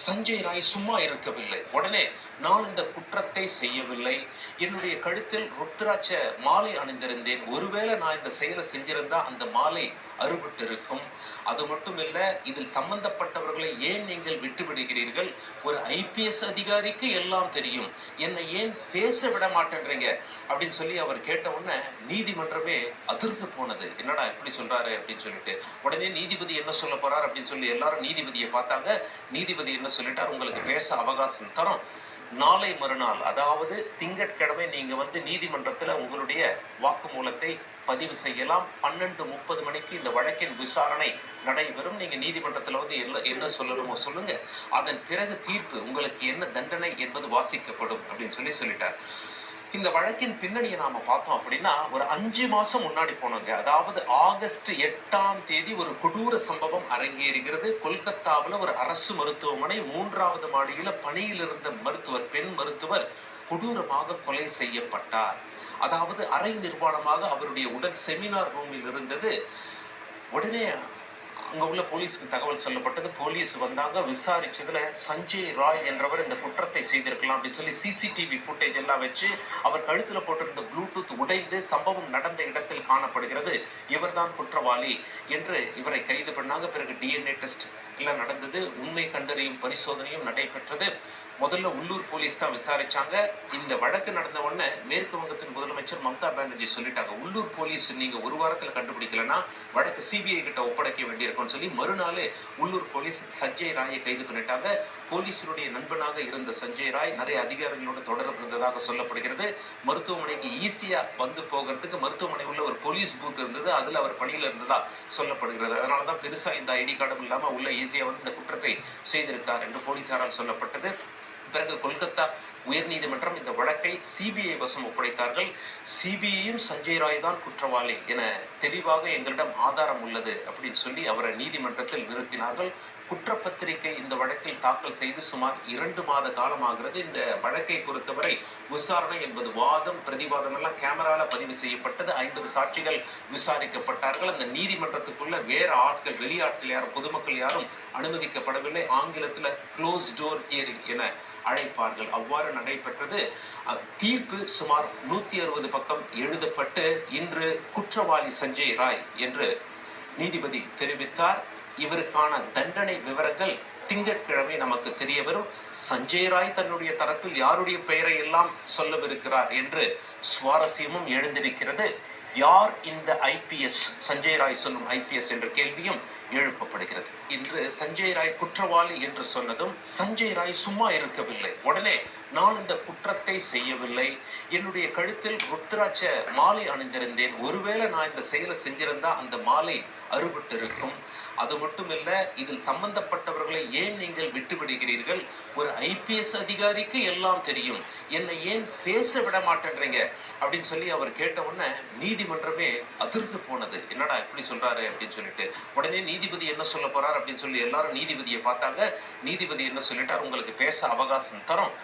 சஞ்சய் ராய் சும்மா இருக்கவில்லை. உடனே நான் இந்த குற்றத்தை செய்யவில்லை. என்னுடைய கழுத்தில் ருத்ராட்ச மாலை அணிந்திருந்தேன். ஒருவேளை நான் இந்த செயலை செஞ்சிருந்தா அந்த மாலை அறுபட்டு இருக்கும் அது மட்டும் இல்ல இதில் சம்பந்தப்பட்டவர்களை ஏன் நீங்கள் விட்டு விடுகிறீர்கள் ஒரு ஐபிஎஸ் அதிகாரிக்கு எல்லாம் தெரியும். என்னை ஏன் பேச விட மாட்டேன்றீங்க? அப்படின்னு சொல்லி அவர் கேட்ட உடனே நீதிமன்றமே அதிர்ந்து போனது. என்னடா எப்படி சொல்றாரு அப்படின்னு சொல்லிட்டு. உடனே நீதிபதி என்ன சொல்ல போறார் அப்படின்னு சொல்லி எல்லாரும் நீதிபதியை பார்த்தாங்க. நீதிபதி என்ன சொல்லிட்டார்? உங்களுக்கு பேச அவகாசம் தரும். நாளை மறுநாள் அதாவது திங்கட்கிழமை நீங்க வந்து நீதிமன்றத்துல உங்களுடைய வாக்குமூலத்தை பதிவு செய்யலாம். பன்னெண்டு முப்பது மணிக்கு இந்த வழக்கின் விசாரணை நடைபெறும். நீங்க நீதிமன்றத்தில் வந்து என்ன என்ன சொல்லணுமோ சொல்லுங்க. அதன் பிறகு தீர்ப்பு உங்களுக்கு என்ன தண்டனை என்பது வாசிக்கப்படும் அப்படின்னு சொல்லி சொல்லிட்டார். இந்த வழக்கின் பின்னணியை நாம பார்த்தோம் அப்படின்னா ஒரு அஞ்சு மாசம் முன்னாடி போனோங்க. அதாவது ஆகஸ்ட் எட்டாம் தேதி ஒரு கொடூர சம்பவம் அரங்கேறுகிறது. கொல்கத்தாவில் ஒரு அரசு மருத்துவமனை மூன்றாவது மாடியில பணியில் இருந்த மருத்துவர் பெண் மருத்துவர் கொடூரமாக கொலை செய்யப்பட்டார். அதாவது அரை நிர்வாணமாக அவருடைய உடல் செமினார் ரூமில் இருந்தது. உடனே அங்கே உள்ள போலீஸ்க்கு தகவல் சொல்லப்பட்டது. போலீஸ் வந்தாங்க விசாரிச்சதுல சஞ்சய் ராய் என்றவர் இந்த குற்றத்தை செய்திருக்கலாம் அப்படின்னு சொல்லி சிசிடிவி ஃபுட்டேஜ் எல்லாம் வச்சு அவர் கழுத்தில் போட்டிருந்த ப்ளூடூத் உடைந்து சம்பவம் நடந்த இடத்தில் காணப்படுகிறது. இவர்தான் குற்றவாளி என்று இவரை கைது பண்ணாங்க. பிறகு டிஎன்ஏ டெஸ்ட் எல்லாம் நடந்தது. உண்மை கண்டறியும் பரிசோதனையும் நடைபெற்றது. முதல்ல உள்ளூர் போலீஸ் தான் விசாரிச்சாங்க. இந்த வழக்கு நடந்த உடனே மேற்கு வங்கத்தின் முதலமைச்சர் மம்தா பானர்ஜி சொல்லிட்டாங்க உள்ளூர் போலீஸ் நீங்க ஒரு வாரத்துல கண்டுபிடிக்கலன்னா வழக்கு சிபிஐ கிட்ட ஒப்படைக்க வேண்டியிருக்கும்னு சொல்லி மறுநாளே உள்ளூர் போலீஸ் சஞ்சய் ராயை கைது பண்ணிட்டாங்க. போலீசினுடைய நண்பனாக இருந்த சஞ்சய் ராய் நிறைய அதிகாரிகளோட தொடர்பு இருந்ததாக சொல்லப்படுகிறது. மருத்துவமனைக்கு ஈஸியாக வந்து போகிறதுக்கு மருத்துவமனை உள்ள ஒரு போலீஸ் பூத் இருந்தது. அதில் அவர் பணியில் இருந்ததா சொல்லப்படுகிறது. அதனாலதான் பெருசாக இந்த ஐடி கார்டும் இல்லாமல் உள்ள ஈஸியாக வந்து இந்த குற்றத்தை செய்திருக்கார் என்று போலீசாரால் சொல்லப்பட்டது. நீதிமன்றம் இந்த வழக்கை சிபிஐ வசம் ஒப்படைத்தார்கள். சிபிஐயும் சஞ்சய் ராய் தான் குற்றவாளி என தெளிவாக எங்களிடம் ஆதாரம் உள்ளது அப்படின்னு சொல்லி அவரை நீதிமன்றத்தில் நிறுத்தினார்கள். குற்றப்பத்திரிகை இந்த வழக்கில் தாக்கல் செய்து சுமார் இரண்டு மாத காலமாகிறது. இந்த வழக்கை பொறுத்தவரை விசாரணை என்பது வாதம் பிரதிவாதம் எல்லாம் கேமரால பதிவு செய்யப்பட்டது. ஐம்பது சாட்சிகள் விசாரிக்கப்பட்டார்கள். அந்த நீதிமன்றத்துக்குள்ள வேற ஆட்கள் வெளியாட்கள் யாரும் பொதுமக்கள் யாரும் அனுமதிக்கப்படவில்லை. ஆங்கிலத்தில் க்ளோஸ் டோர் ஹியரிங் என அழைப்பார்கள். அவ்வாறு நடைபெற்றது. தீர்ப்பு சுமார் நூத்தி அறுபது பக்கம் எழுதப்பட்டு இன்று குற்றவாளி சஞ்சய் ராய் என்று நீதிபதி தெரிவித்தார். இவருக்கான தண்டனை விவரங்கள் திங்கட்கிழமை நமக்கு தெரிய வரும் சஞ்சய் ராய் தன்னுடைய தரப்பில் யாருடைய பெயரை எல்லாம் சொல்லவிருக்கிறார் என்று சுவாரஸ்யமும் எழுந்திருக்கிறது. யார் இந்த ஐபிஎஸ் சஞ்சய் ராய் சொல்லும் ஐபிஎஸ் என்ற கேள்வியும் எழுப்பப்படுகிறது. இன்று சஞ்சய் ராய் குற்றவாளி என்று சொன்னதும் சஞ்சய் ராய் சும்மா இருக்கவில்லை. உடனே நான் இந்த குற்றத்தை செய்யவில்லை. என்னுடைய கழுத்தில் ருத்ராட்ச மாலை அணிந்திருந்தேன். ஒருவேளை நான் இந்த செயலை செஞ்சிருந்தா அந்த மாலை அறுபட்டு இருக்கும் அது மட்டும் இல்ல இதில் சம்பந்தப்பட்டவர்களை ஏன் நீங்கள் விட்டு விடுகிறீர்கள் ஒரு ஐபிஎஸ் அதிகாரிக்கு எல்லாம் தெரியும். என்னை ஏன் பேச விட மாட்டேன்றீங்க அப்படின்னு சொல்லி அவர் கேட்ட உடனே நீதிமன்றமே அதிர்ந்து போனது. என்னடா இப்படி சொல்றாரு அப்படின்னு சொல்லிட்டு. உடனே நீதிபதி என்ன சொல்ல போறார் அப்படின்னு சொல்லி எல்லாரும் நீதிபதியை பார்த்தாங்க. நீதிபதி என்ன சொல்லிட்டார்? உங்களுக்கு பேச அவகாசம் தரும்.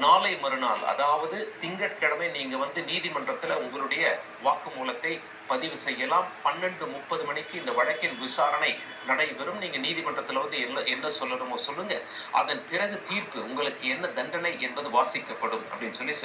நாளை மறுநாள் அதாவது திங்கட்கிழமை நீங்க வந்து நீதிமன்றத்துல உங்களுடைய வாக்குமூலத்தை பதிவு செய்யலாம். பன்னெண்டு முப்பது மணிக்கு இந்த வழக்கின் விசாரணை நடைபெறும். நீங்க நீதிமன்றத்தில் வந்து என்ன என்ன சொல்லணுமோ சொல்லுங்க. அதன் பிறகு தீர்ப்பு உங்களுக்கு என்ன தண்டனை என்பது வாசிக்கப்படும் அப்படின்னு சொல்லி